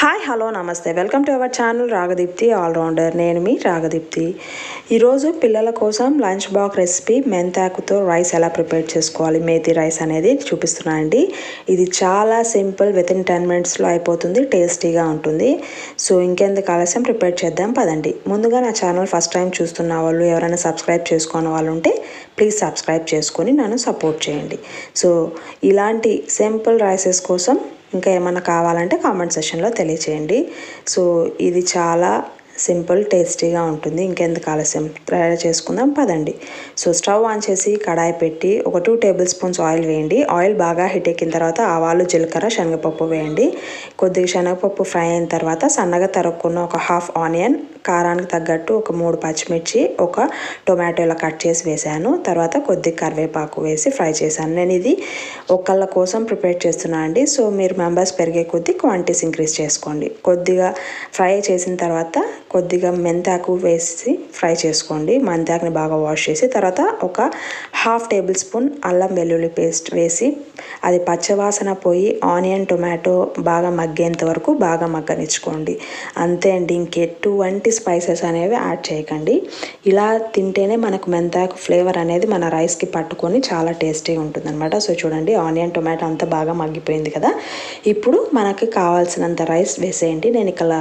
Hi hello నమస్తే. Welcome to our channel Ragadeepti allrounder. నేను మీ రాగదీప్తి. ఈరోజు పిల్లల కోసం లంచ్ బాక్స్ రెసిపీ మెంతాకుతో రైస్ ఎలా ప్రిపేర్ చేసుకోవాలి మేతి రైస్ అనేది చూపిస్తున్నా అండి. ఇది చాలా సింపుల్ విత్ ఇన్ టెన్ మినిట్స్లో అయిపోతుంది టేస్టీగా ఉంటుంది. సో ఇంకెందుకు ఆలస్యం ప్రిపేర్ చేద్దాం పదండి. ముందుగా నా ఛానల్ ఫస్ట్ టైం చూస్తున్న వాళ్ళు ఎవరైనా సబ్స్క్రైబ్ చేసుకున్న వాళ్ళు ఉంటే ప్లీజ్ సబ్స్క్రైబ్ చేసుకొని నన్ను సపోర్ట్ చేయండి. సో ఇలాంటి సింపుల్ రైసెస్ కోసం ఇంకా ఏమైనా కావాలంటే కామెంట్ సెషన్లో తెలియచేయండి. సో ఇది చాలా సింపుల్ టేస్టీగా ఉంటుంది. ఇంకెందుకు ఆలస్యం? తయారు చేసుకుందాం పదండి. సో స్టవ్ ఆన్ చేసి కడాయి పెట్టి ఒక టూ టేబుల్ స్పూన్స్ ఆయిల్ వేయండి. ఆయిల్ బాగా హీట్ ఎక్కిన తర్వాత ఆవాలు జీలకర్ర శనగపప్పు వేయండి. కొద్దిగా శనగపప్పు ఫ్రై అయిన తర్వాత సన్నగా తరుక్కున్న ఒక హాఫ్ ఆనియన్ కారానికి తగ్గట్టు ఒక మూడు పచ్చిమిర్చి ఒక టొమాటో కట్ చేసి వేసాను తర్వాత కొద్ది కరివేపాకు వేసి ఫ్రై చేశాను. నేను ఇది ఒకళ్ళ కోసం ప్రిపేర్ చేస్తున్నాను అండి. సో మీరు మెంబర్స్ పెరిగే కొద్దీ క్వాంటిటీస్ ఇంక్రీజ్ చేసుకోండి. కొద్దిగా ఫ్రై చేసిన తర్వాత కొద్దిగా మెంతాకు వేసి ఫ్రై చేసుకోండి. మెంతాకుని బాగా వాష్ చేసి తర్వాత ఒక హాఫ్ టేబుల్ స్పూన్ అల్లం వెల్లుల్లి పేస్ట్ వేసి అది పచ్చవాసన పోయి ఆనియన్ టొమాటో బాగా మగ్గేంత వరకు బాగా మగ్గనిచ్చుకోండి. అంతే అండి. ఇంకెటువంటి స్పైసెస్ అనేవి యాడ్ చేయకండి. ఇలా తింటేనే మనకు మెంతాకు ఫ్లేవర్ అనేది మన రైస్కి పట్టుకొని చాలా టేస్టీగా ఉంటుంది అనమాట సో చూడండి ఆనియన్ టొమాటో అంతా బాగా మగ్గిపోయింది కదా. ఇప్పుడు మనకి కావాల్సినంత రైస్ వేసేయండి. నేను ఇక్కడ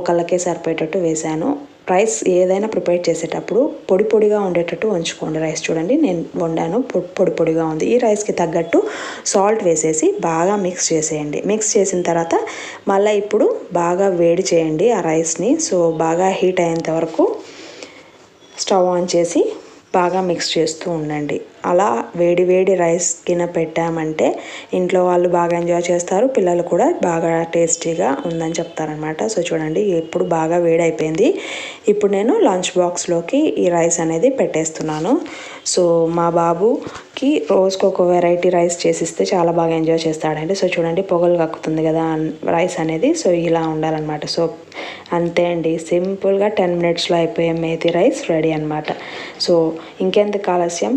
ఒకళ్ళకే సరిపోయేటట్టు వేసాను. రైస్ ఏదైనా ప్రిపేర్ చేసేటప్పుడు పొడి పొడిగా ఉండేటట్టు ఉంచుకోండి రైస్ చూడండి నేను వండాను. పొడి పొడిగా ఉంది. ఈ రైస్కి తగ్గట్టు సాల్ట్ వేసేసి బాగా మిక్స్ చేసేయండి. మిక్స్ చేసిన తర్వాత మళ్ళీ ఇప్పుడు బాగా వేడి చేయండి ఆ రైస్ని. సో బాగా హీట్ అయ్యేంత వరకు స్టవ్ ఆన్ చేసి బాగా మిక్స్ చేస్తూ ఉండండి. అలా వేడి వేడి రైస్ కింద పెట్టామంటే ఇంట్లో వాళ్ళు బాగా ఎంజాయ్ చేస్తారు పిల్లలు కూడా బాగా టేస్టీగా ఉందని చెప్తారనమాట సో చూడండి ఎప్పుడు బాగా వేడి అయిపోయింది ఇప్పుడు నేను లంచ్ బాక్స్లోకి ఈ రైస్ అనేది పెట్టేస్తున్నాను. సో మా బాబుకి రోజుకు ఒక వెరైటీ రైస్ చేసిస్తే చాలా బాగా ఎంజాయ్ చేస్తాడండి. సో చూడండి పొగలు కక్కుతుంది కదా రైస్ అనేది. సో ఇలా ఉండాలన్నమాట. సో అంతే అండి సింపుల్గా టెన్ మినిట్స్లో అయిపోయే మేతి రైస్ రెడీ అనమాట సో ఇంకెందుకు ఆలస్యం?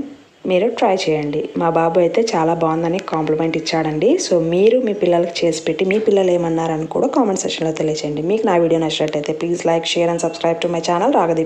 మీరు ట్రై చేయండి. మా బాబు అయితే చాలా బాగుందని కాంప్లిమెంట్ ఇచ్చాడండి. సో మీరు మీ పిల్లలకి చేసి పెట్టి మీ పిల్లలు ఏమన్నారని కూడా కామెంట్ సెక్షన్లో తెలియచేయండి. మీకు నా వీడియో నచ్చినట్టయితే please like share and subscribe to my channel Ragadeep